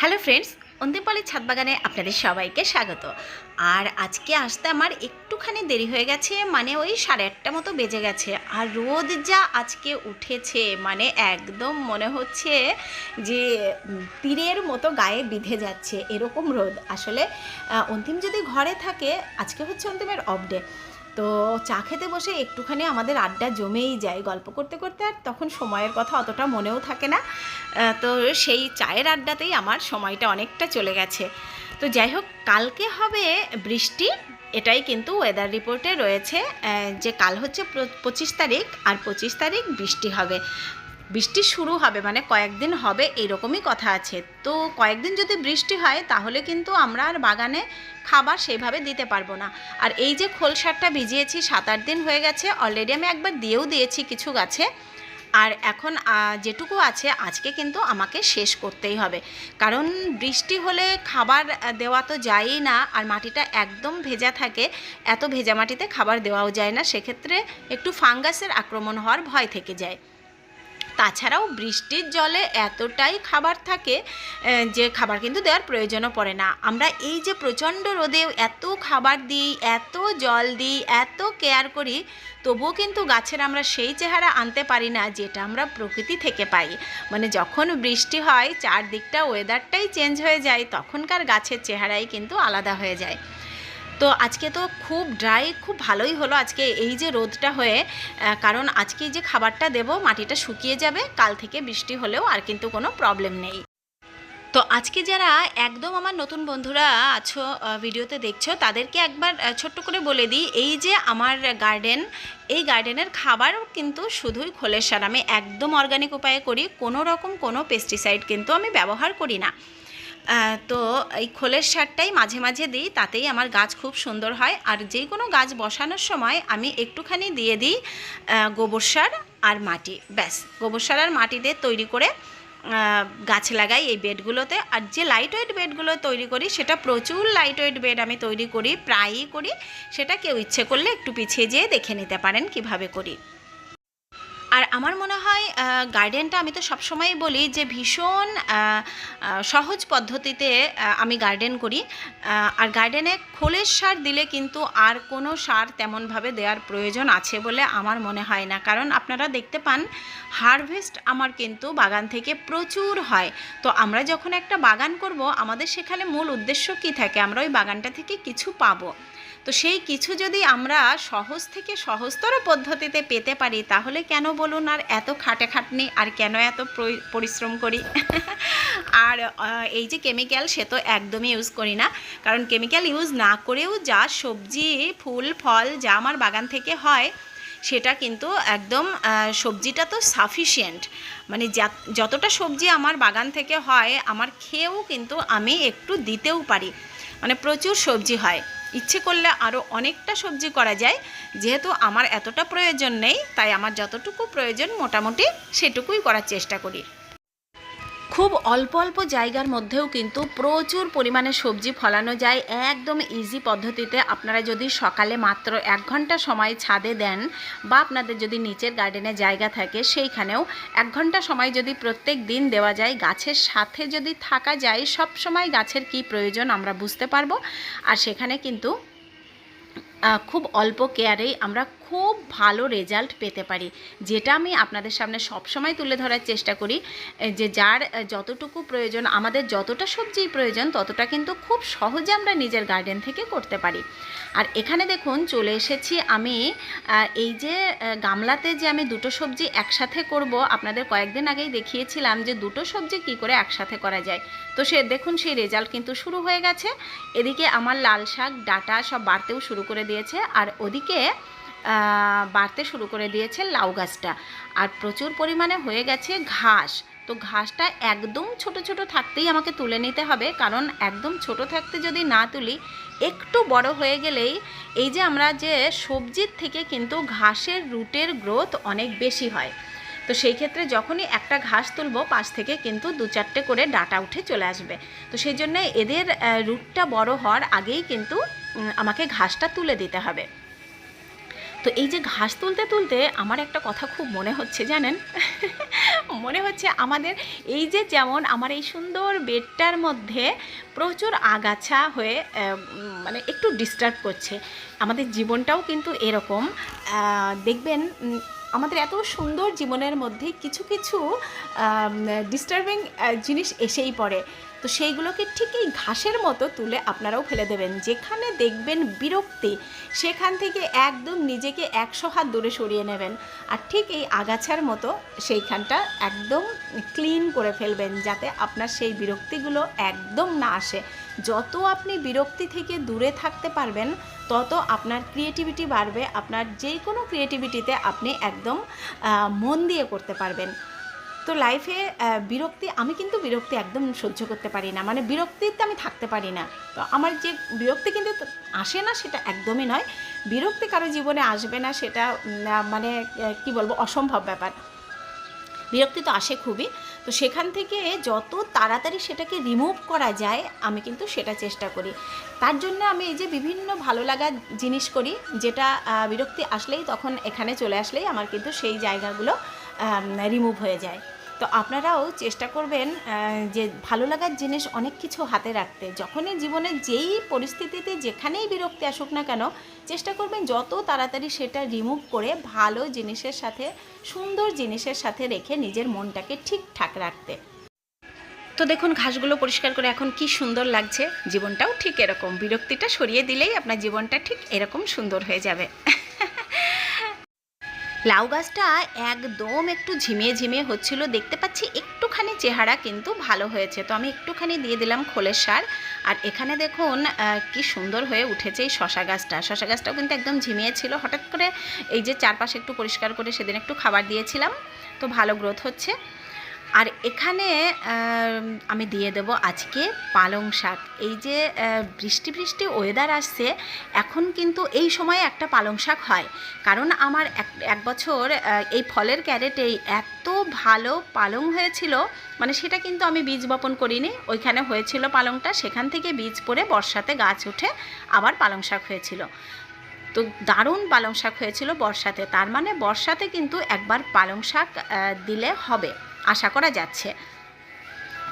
Hello friends, অন্তিমপালের ছাদ বাগানে আপনাদের সবাইকে স্বাগত। আর আজকে আসতে আমার একটুখানি দেরি হয়ে গেছে মানে ওই সাড়ে আটটা মতো বেজে গেছে। আর রোদ যা আজকে উঠেছে মানে একদম মনে হচ্ছে যে তীরের মতো গায়ে বিঁধে যাচ্ছে, এরকম রোদ। আসলে অন্তিম যদি ঘরে থাকে, আজকে হচ্ছে অন্তিমের অফ ডে তো চা খেতে বসে একটুখানি আমাদের আড্ডা জমেই যায় গল্প করতে করতে, আর তখন সময়ের কথা অতটা মনেও থাকে না। তো সেই চায়ের আড্ডাতেই আমার সময়টা অনেকটা চলে গেছে। তো যাই হোক, কালকে হবে বৃষ্টি, এটাই কিন্তু ওয়েদার রিপোর্টে রয়েছে। যে কাল হচ্ছে পঁচিশ তারিখ, আর পঁচিশ তারিখ বৃষ্টি হবে। বৃষ্টি শুরু হবে মানে কয়েকদিন হবে এরকমই কথা আছে। তো কয়েকদিন যদি বৃষ্টি হয়, তাহলে কিন্তু আমরা আর বাগানে খাবার সেভাবে দিতে পারব না। আর এই যে খোল সারটা ভিজিয়েছি, সাত আট দিন হয়ে গেছে অলরেডি আমি একবার দিয়েও দিয়েছি কিছু গাছে। আর এখন যেটুকু আছে, আজকে কিন্তু আমাকে শেষ করতেই হবে। কারণ বৃষ্টি হলে খাবার দেওয়া তো যায়ই না, আর মাটিটা একদম ভেজা থাকে, এত ভেজা মাটিতে খাবার দেওয়াও যায় না। সেক্ষেত্রে একটু ফাঙ্গাসের আক্রমণ হওয়ার ভয় থেকে যায়। তাছাড়াও বৃষ্টির জলে এতটাই খাবার থাকে যে খাবার কিন্তু দেওয়ার প্রয়োজনও পড়ে না। আমরা এই যে প্রচণ্ড রোদে এত খাবার দিই, এত জল দিই, এত কেয়ার করি, তবুও কিন্তু গাছের আমরা সেই চেহারা আনতে পারি না, যেটা আমরা প্রকৃতি থেকে পাই। মানে যখন বৃষ্টি হয়, চারদিকটা ওয়েদারটাই চেঞ্জ হয়ে যায়, তখনকার গাছের চেহারাই কিন্তু আলাদা হয়ে যায়। তো আজকে তো খুব ড্রাই খুব ভালোই হলো আজকে এই যে রোদটা হয়ে কারণ আজকে যে খাবারটা দেব, মাটিটা শুকিয়ে যাবে, কাল থেকে বৃষ্টি হলেও আর কিন্তু কোনো প্রবলেম নেই। তো আজকে যারা একদম আমার নতুন বন্ধুরা আছো ভিডিওতে দেখছ, তাদেরকে একবার ছোট্ট করে বলে দিই, এই যে আমার গার্ডেন এই গার্ডেনের খাবার কিন্তু শুধুই খোলের সার আমি একদম অর্গানিক উপায়ে করি, কোনো রকম কোনো পেস্টিসাইড কিন্তু আমি ব্যবহার করি না। তো এই খোলের সারটাই মাঝে মাঝে দিই, তাতেই আমার গাছ খুব সুন্দর হয়। আর যে কোনো গাছ বসানোর সময় আমি একটুখানি দিয়ে দিই গোবর সার আর মাটি। ব্যাস, গোবর সার আর মাটি দিয়ে তৈরি করে গাছ লাগাই এই বেডগুলোতে। আর যে লাইট ওয়েট বেডগুলো তৈরি করি, সেটা প্রচুর লাইট ওয়েট বেড আমি তৈরি করি, প্রায়ই করি। সেটা কেউ ইচ্ছে করলে একটু পিছিয়ে যেয়ে দেখে নিতে পারেন কীভাবে করি। আর আমার মনে হয় গার্ডেনটা আমি তো সবসময়ই বলি যে ভীষণ সহজ পদ্ধতিতে আমি গার্ডেন করি। আর গার্ডেনে খোলের সার দিলে কিন্তু আর কোনো সার তেমনভাবে দেওয়ার প্রয়োজন আছে বলে আমার মনে হয় না। কারণ আপনারা দেখতে পান হারভেস্ট আমার কিন্তু বাগান থেকে প্রচুর হয়। তো আমরা যখন একটা বাগান করব, আমাদের সেখানে মূল উদ্দেশ্য কী থাকে? আমরা ওই বাগানটা থেকে কিছু পাবো। তো সেই কিছু যদি আমরা সহজ থেকে সহজতর পদ্ধতিতে পেতে পারি, তাহলে কেন বলুন আর এত খাটে খাটনি আর কেন এত পরিশ্রম করি? আর এই যে কেমিক্যাল সে তো একদমই ইউজ করি না। কারণ কেমিক্যাল ইউজ না করেও যা সবজি, ফুল, ফল, যা আমার বাগান থেকে হয়, সেটা কিন্তু একদম সবজিটা তো সাফিসিয়েন্ট মানে যতটা সবজি আমার বাগান থেকে হয়, আমার খেয়েও কিন্তু আমি একটু দিতেও পারি। মানে প্রচুর সবজি হয়। ইচ্ছে করলে আরও অনেকটা সবজি করা যায়। যেহেতু আমার এতটা প্রয়োজন নেই, তাই আমার যতটুকু প্রয়োজন মোটামুটি সেটুকুই করার চেষ্টা করি। খুব অল্প অল্প জায়গার মধ্যেও কিন্তু প্রচুর পরিমাণে সবজি ফলানো যায়। একদম ইজি পদ্ধতিতে আপনারা যদি সকালে মাত্র এক ঘণ্টা সময় ছাদে দেন বা আপনাদের যদি নিচের গার্ডেনে জায়গা থাকে, সেইখানেও এক ঘণ্টা সময় যদি প্রত্যেক দিন দেওয়া যায়, গাছের সাথে যদি থাকা যায়, সব সময় গাছের কি প্রয়োজন আমরা বুঝতে পারব। আর সেখানে কিন্তু খুব অল্প কেয়ারেই আমরা খুব ভালো রেজাল্ট পেতে পারি। যেটা আমি আপনাদের সামনে সবসময় তুলে ধরার চেষ্টা করি যে যার যতটুকু প্রয়োজন, আমাদের যতটা সবজির প্রয়োজন, ততটা কিন্তু খুব সহজে আমরা নিজের গার্ডেন থেকে করতে পারি। আর এখানে দেখুন, চলে এসেছি আমি এই যে গামলাতে যে আমি দুটো সবজি একসাথে করব, আপনাদের কয়েকদিন আগেই দেখিয়েছিলাম যে দুটো সবজি কি করে একসাথে করা যায়। তো সে, দেখুন সেই রেজাল্ট কিন্তু শুরু হয়ে গেছে। এদিকে আমার লাল শাক, ডাটা সব বাড়তেও শুরু করে দিয়েছে। আর ওদিকে বাড়তে শুরু করে দিয়েছে লাউ গাছটা। আর প্রচুর পরিমাণে হয়ে গেছে ঘাস। তো ঘাসটা একদম ছোট ছোট থাকতেই আমাকে তুলে নিতে হবে। কারণ একদম ছোট থাকতে যদি না তুলি, একটু বড় হয়ে গেলেই এই যে আমরা যে সবজির থেকে কিন্তু ঘাসের রুটের গ্রোথ অনেক বেশি হয়। তো সেই ক্ষেত্রে যখনই একটা ঘাস তুলবো, পাশ থেকে কিন্তু দু চারটে করে ডাটা উঠে চলে আসবে। তো সেই জন্য এদের রুটটা বড় হওয়ার আগেই কিন্তু আমাকে ঘাসটা তুলে দিতে হবে। তো এই যে ঘাস তুলতে তুলতে আমার একটা কথা খুব মনে হচ্ছে জানেন? মনে হচ্ছে আমাদের এই যে যেমন আমার এই সুন্দর বেডটার মধ্যে প্রচুর আগাছা হয়ে মানে একটু ডিস্টার্ব করছে। আমাদের জীবনটাও কিন্তু এরকম। দেখবেন আমাদের এত সুন্দর জীবনের মধ্যে কিছু কিছু ডিস্টার্বিং জিনিস এসেই পড়ে। তো সেইগুলোকে ঠিক এই ঘাসের মতো তুলে আপনারাও ফেলে দেবেন। যেখানে দেখবেন বিরক্তি, সেখান থেকে একদম নিজেকে একশো হাত দূরে সরিয়ে নেবেন। আর ঠিক এই আগাছার মতো সেইখানটা একদম ক্লিন করে ফেলবেন, যাতে আপনার সেই বিরক্তিগুলো একদম না আসে। যত আপনি বিরক্তি থেকে দূরে থাকতে পারবেন তত আপনার ক্রিয়েটিভিটি বাড়বে, আপনার যে কোনো ক্রিয়েটিভিটিতে আপনি একদম মন দিয়ে করতে পারবেন। তো লাইফে বিরক্তি, আমি কিন্তু বিরক্তি একদম সহ্য করতে পারি না। মানে বিরক্তিতে আমি থাকতে পারি না। তো আমার যে বিরক্তি কিন্তু আসে না, সেটা একদমই নয়। বিরক্তি কারও জীবনে আসবে না, সেটা মানে কি বলব, অসম্ভব ব্যাপার। বিরক্তি তো আসে খুবই। তো সেখান থেকে যত তাড়াতাড়ি সেটাকে রিমুভ করা যায়, আমি কিন্তু সেটা চেষ্টা করি। তার জন্য আমি এই যে বিভিন্ন ভালো লাগা জিনিস করি, যেটা বিরক্তি আসলেই তখন এখানে চলে আসলেই আমার কিন্তু সেই জায়গাগুলো রিমুভ হয়ে যায়। তো আপনারাও চেষ্টা করবেন যে ভালো লাগার জিনিস অনেক কিছু হাতে রাখতে। যখনই জীবনে যেই পরিস্থিতিতে যেখানেই বিরক্তি আসুক না কেন, চেষ্টা করবেন যত তাড়াতাড়ি সেটা রিমুভ করে ভালো জিনিসের সাথে, সুন্দর জিনিসের সাথে রেখে নিজের মনটাকে ঠিকঠাক রাখতে। তো দেখুন, ঘাসগুলো পরিষ্কার করে এখন কি সুন্দর লাগছে। জীবনটাও ঠিক এরকম। বিরক্তিটা সরিয়ে দিলেই আপনার জীবনটা ঠিক এরকম সুন্দর হয়ে যাবে। লাউ গাছটা একদম একটু ঝিমিয়ে ঝিমিয়ে হচ্ছিল। দেখতে পাচ্ছি একটুখানি চেহারা কিন্তু ভালো হয়েছে। তো আমি একটুখানি দিয়ে দিলাম খোলের সার। আর এখানে দেখুন কি সুন্দর হয়ে উঠেছে এই শশা গাছটা। শশা গাছটাও কিন্তু একদম ঝিমিয়ে ছিল। হঠাৎ করে এই যে চারপাশে একটু পরিষ্কার করে সেদিন একটু খাবার দিয়েছিলাম। তো ভালো গ্রোথ হচ্ছে। আর এখানে আমি দিয়ে দেব আজকে পালং শাক। এই যে বৃষ্টি বৃষ্টি ওয়েদার আসছে, এখন কিন্তু এই সময়ে একটা পালং শাক হয়। কারণ আমার এক এক বছর এই ফলের ক্যারেটেই এত ভালো পালং হয়েছিল মানে সেটা কিন্তু আমি বীজ বপন করিনি। ওইখানে হয়েছিল পালংটা, সেখান থেকে বীজ পড়ে বর্ষাতে গাছ উঠে আবার পালং শাক হয়েছিল। তো দারুণ পালং শাক হয়েছিল বর্ষাতে। তার মানে বর্ষাতে কিন্তু একবার পালং শাক দিলে হবে। আশা করা যাচ্ছে।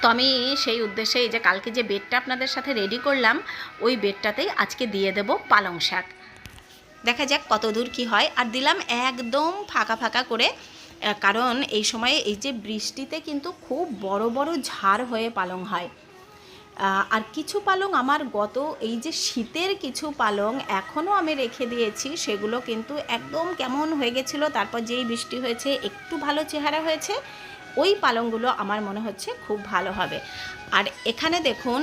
তো আমি সেই উদ্দেশ্যে এই যে কালকে যে বেডটা আপনাদের সাথে রেডি করলাম, ওই বেডটাতেই আজকে দিয়ে দেব পালং শাক। দেখা যাক কত দূর কী হয়। আর দিলাম একদম ফাঁকা ফাঁকা করে কারণ এই সময়ে এই যে বৃষ্টিতে কিন্তু খুব বড় বড় ঝাড় হয়ে পালং হয়। আর কিছু পালং আমার গত এই যে শীতের কিছু পালং এখনও আমি রেখে দিয়েছি, সেগুলো কিন্তু একদম কেমন হয়ে গেছিল, তারপর যেই বৃষ্টি হয়েছে, একটু ভালো চেহারা হয়েছে ওই পালংগুলো আমার মনে হচ্ছে খুব ভালো হবে। আর এখানে দেখুন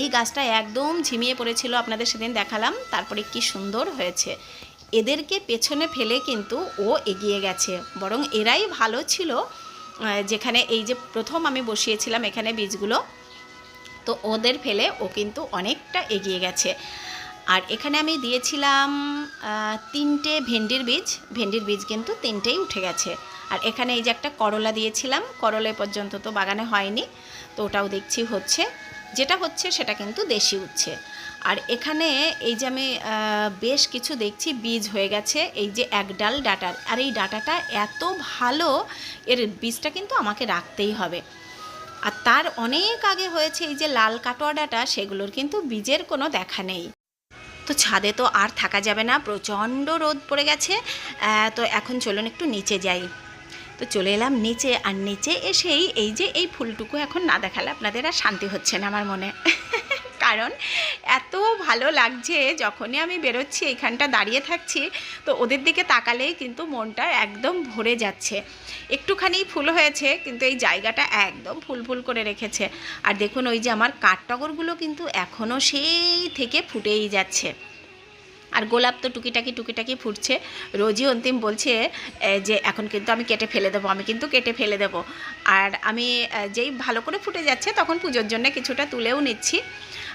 এই গাছটা একদম ঝিমিয়ে পড়েছিল, আপনাদের সেদিন দেখালাম, তারপরে কি সুন্দর হয়েছে। এদেরকে পেছনে ফেলে কিন্তু ও এগিয়ে গেছে, বরং এরাই ভালো ছিল যেখানে এই যে প্রথম আমি বসিয়েছিলাম এখানে বীজগুলো, তো ওদের ফেলে ও কিন্তু অনেকটা এগিয়ে গেছে। আর এখানে আমি দিয়েছিলাম তিনটে ভেন্ডির বীজ। ভেন্ডির বীজ কিন্তু তিনটেই উঠে গেছে। আর এখানে এই যে একটা করলা দিয়েছিলাম, করলা পর্যন্ত তো বাগানে হয়নি। তো ওটাও দেখছি হচ্ছে। যেটা হচ্ছে সেটা কিন্তু দেশি উঠছে আর এখানে এই যে আমি বেশ কিছু দেখছি, বীজ হয়ে গেছে। এই যে এক ডাল ডাটার আর এই ডাটাটা এত ভালো, এর বীজটা কিন্তু আমাকে রাখতেই হবে। আর তার অনেক আগে হয়েছে এই যে লাল কাটোয়া ডাটা, সেগুলোর কিন্তু বীজের কোনো দেখা নেই। তো ছাদে তো আর থাকা যাবে না, প্রচণ্ড রোদ পড়ে গেছে। তো এখন চলুন একটু নিচে যাই। তো চলে এলাম নিচে, আর নিচে এসেই এই যে এই ফুলটুকু এখন না দেখালে আপনাদের আর শান্তি হচ্ছে না আমার মনে। কারণ এত ভালো লাগছে যখনই আমি বেরোচ্ছি, এইখানটা দাঁড়িয়ে থাকছি, তো ওদের দিকে তাকালেই কিন্তু মনটা একদম ভরে যাচ্ছে। একটুখানি ফুল হয়েছে, কিন্তু এই জায়গাটা একদম ফুল ফুল করে রেখেছে। আর দেখুন, ওই যে আমার কাঠটগরগুলো কিন্তু এখনও সেই থেকে ফুটেই যাচ্ছে। আর গোলাপ তো টুকিটাকি টুকিটাকি ফুটছে। রোজই অন্তিম বলছে যে এখন কিন্তু আমি কেটে ফেলে দেবো, আমি কিন্তু কেটে ফেলে দেবো। আর আমি যেই ভালো করে ফুটে যাচ্ছে, তখন পুজোর জন্য কিছুটা তুলেও নিচ্ছি।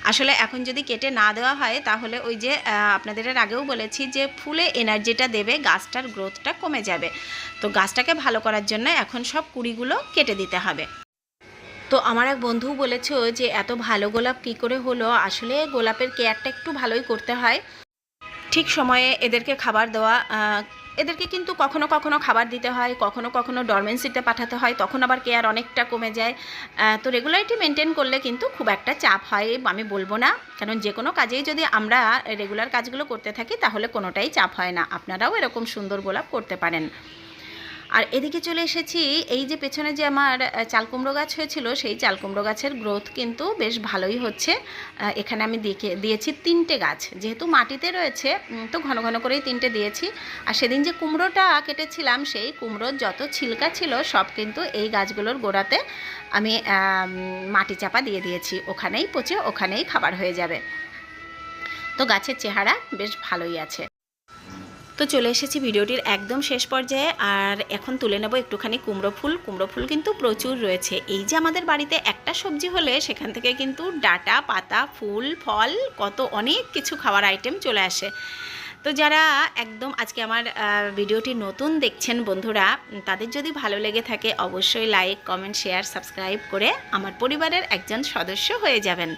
আসলে এখন যদি কেটে না দেওয়া হয়, তাহলে ওই যে আপনাদের আগেও বলেছি যে, ফুলে এনার্জিটা দেবে, গাছটার গ্রোথটা কমে যাবে। তো গাছটাকে ভালো করার জন্য এখন সব কুড়িগুলো কেটে দিতে হবে। তো আমার এক বন্ধু বলেছ যে, এত ভালো গোলাপ কী করে হলো? আসলে গোলাপের কেয়ারটা একটু ভালোই করতে হয়। ঠিক সময়ে এদেরকে খাবার দেওয়া এদেরকে কিন্তু কখনো কখনো খাবার দিতে হয়, কখনো কখনো ডরমেন্সিতে পাঠাতে হয়, তখন আবার কেয়ার অনেকটা কমে যায়। তো রেগুলারিটি মেনটেন করলে কিন্তু খুব একটা চাপ হয়, আমি বলব না। কারণ যে কোনো কাজেই যদি আমরা রেগুলার কাজগুলো করতে থাকি, তাহলে কোনোটাই চাপ হয় না। আপনারাও এরকম সুন্দর গোলাপ করতে পারেন। আর এদিকে চলে এসেছি, এই যে পেছনে যে আমার চালকুমড়ো গাছ হয়েছিল, সেই চালকুমড়ো গাছের গ্রোথ কিন্তু বেশ ভালোই হচ্ছে। এখানে আমি দিকে, দিয়েছি তিনটে গাছ। যেহেতু মাটিতে রয়েছে তো ঘন ঘন করেই তিনটে দিয়েছি। আর সেদিন যে কুমড়োটা কেটেছিলাম, সেই কুমড়োর যত ছিলকা ছিল, সব কিন্তু এই গাছগুলোর গোড়াতে আমি, মাটি চাপা দিয়ে দিয়েছি। ওখানেই পচে, ওখানেই খাবার হয়ে যাবে। তো গাছের চেহারা বেশ ভালোই আছে। তো চলে এসেছি ভিডিওটির একদম শেষ পর্যায়ে, আর এখন তুলে নেব একটুখানি কুমড়ো ফুল। কুমড়ো ফুল কিন্তু প্রচুর রয়েছে। এই যে আমাদের বাড়িতে একটা সবজি হলে সেখান থেকে কিন্তু ডাটা, পাতা, ফুল, ফল, কত অনেক কিছু খাওয়ার আইটেম চলে আসে। তো যারা একদম আজকে আমার ভিডিওটি নতুন দেখছেন বন্ধুরা, তাদের যদি ভালো লেগে থাকে অবশ্যই লাইক কমেন্ট শেয়ার সাবস্ক্রাইব করে আমার পরিবারের একজন সদস্য হয়ে যাবেন।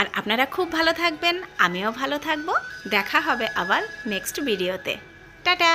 আর আপনারা খুব ভালো থাকবেন আমিও ভালো থাকব। দেখা হবে আবার নেক্সট ভিডিওতে টাটা!